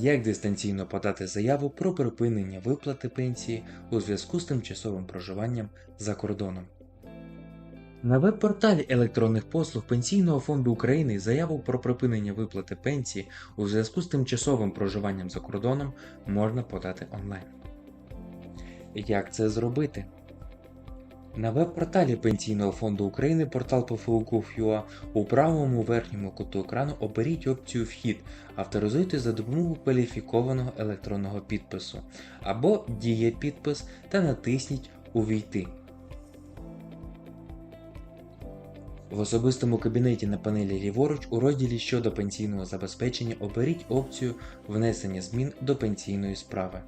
Як дистанційно подати заяву про припинення виплати пенсії у зв'язку з тимчасовим проживанням за кордоном? На веб-порталі електронних послуг Пенсійного фонду України заяву про припинення виплати пенсії у зв'язку з тимчасовим проживанням за кордоном можна подати онлайн. Як це зробити? На веб-порталі Пенсійного фонду України портал PFU.gov.ua у правому верхньому куту екрану оберіть опцію Вхід, авторизуйте за допомогою кваліфікованого електронного підпису або Діє підпис та натисніть Увійти. В особистому кабінеті на панелі ліворуч у розділі щодо пенсійного забезпечення оберіть опцію Внесення змін до пенсійної справи.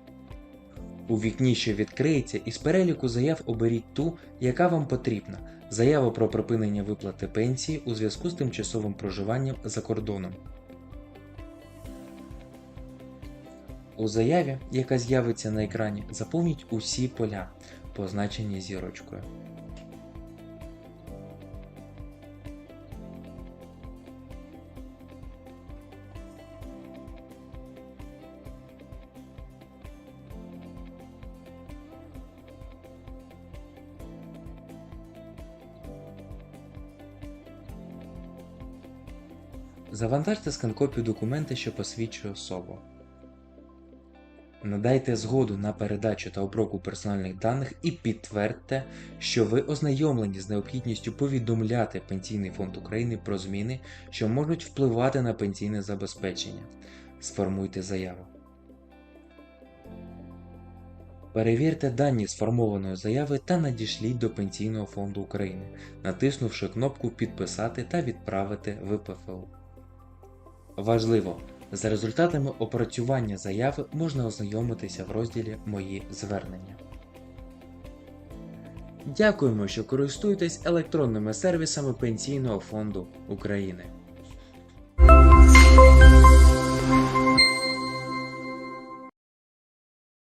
У вікні, що відкриється, із переліку заяв оберіть ту, яка вам потрібна. Заява про припинення виплати пенсії у зв'язку з тимчасовим проживанням за кордоном. У заяві, яка з'явиться на екрані, заповніть усі поля, позначені зірочкою. Завантажте скан-копію документа, що посвідчує особу. Надайте згоду на передачу та обробку персональних даних і підтвердьте, що ви ознайомлені з необхідністю повідомляти Пенсійний фонд України про зміни, що можуть впливати на пенсійне забезпечення. Сформуйте заяву. Перевірте дані сформованої заяви та надішліть до Пенсійного фонду України, натиснувши кнопку Підписати та відправити в ПФУ. Важливо! За результатами опрацювання заяви можна ознайомитися в розділі Мої звернення. Дякуємо, що користуєтесь електронними сервісами Пенсійного фонду України.